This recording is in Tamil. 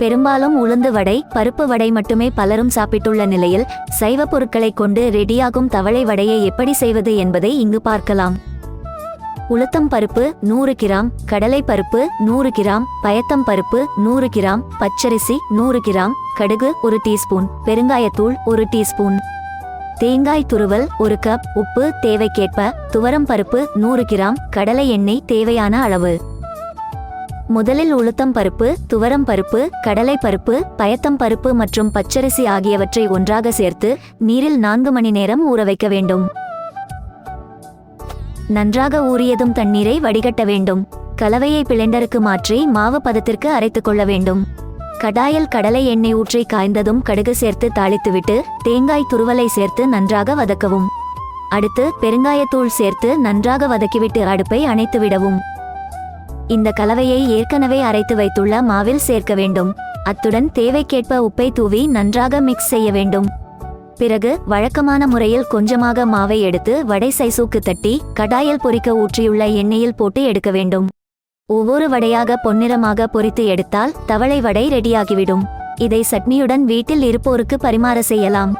பெரும்பாலும் உளுந்து வடை பருப்பு வடை மட்டுமே பலரும் சாப்பிட்டுள்ள நிலையில் சைவ பொருட்களை கொண்டு ரெடியாகும் தவளை வடையை எப்படி செய்வது என்பதை இங்கு பார்க்கலாம். உளுத்தம் பருப்பு நூறு கிராம் கடலை பருப்பு நூறு கிராம் பயத்தம் பருப்பு நூறு கிராம் பச்சரிசி நூறு கிராம் கடுகு ஒரு டீஸ்பூன் பெருங்காயத்தூள் ஒரு டீஸ்பூன். தேங்காய் துருவல் ஒரு கப் உப்பு தேவைக்கேற்ப துவரம் பருப்பு நூறு கிராம் கடலை எண்ணெய் தேவையான அளவு. முதலில் உளுத்தம் பருப்பு துவரம் பருப்பு கடலை பருப்பு பயத்தம் பருப்பு மற்றும் பச்சரிசி ஆகியவற்றை ஒன்றாக சேர்த்து நீரில் நான்கு மணி நேரம் ஊற வைக்க வேண்டும். நன்றாக ஊறியதும் தண்ணீரை வடிகட்ட வேண்டும். கலவையை பிளெண்டருக்கு மாற்றி மாவு பதத்திற்கு அரைத்துக் கொள்ள வேண்டும். கடாயில் கடலை எண்ணெய் ஊற்றி காய்ந்ததும் கடுகு சேர்த்து தாளித்துவிட்டு தேங்காய் துருவலை சேர்த்து நன்றாக வதக்கவும். அடுத்து பெருங்காயத்தூள் சேர்த்து நன்றாக வதக்கிவிட்டு அடுப்பை அணைத்து விடவும் இந்த கலவையை ஏற்கனவே அரைத்து வைத்துள்ள மாவில் சேர்க்க வேண்டும். அத்துடன் தேவைக்கேற்ப உப்பை தூவி நன்றாக மிக்ஸ் செய்ய வேண்டும். பிறகு வழக்கமான முறையில் கொஞ்சமாக மாவை எடுத்து வடை சைசூக்கு தட்டி கடாயில் பொறிக்க ஊற்றியுள்ள எண்ணெயில் போட்டு எடுக்க வேண்டும். ஒவ்வொரு வடையாக பொன்னிறமாக பொரித்து எடுத்தால் தவளை வடை ரெடியாகிவிடும் இதை சட்னியுடன் வீட்டில் இருப்போருக்கு பரிமாற செய்யலாம்.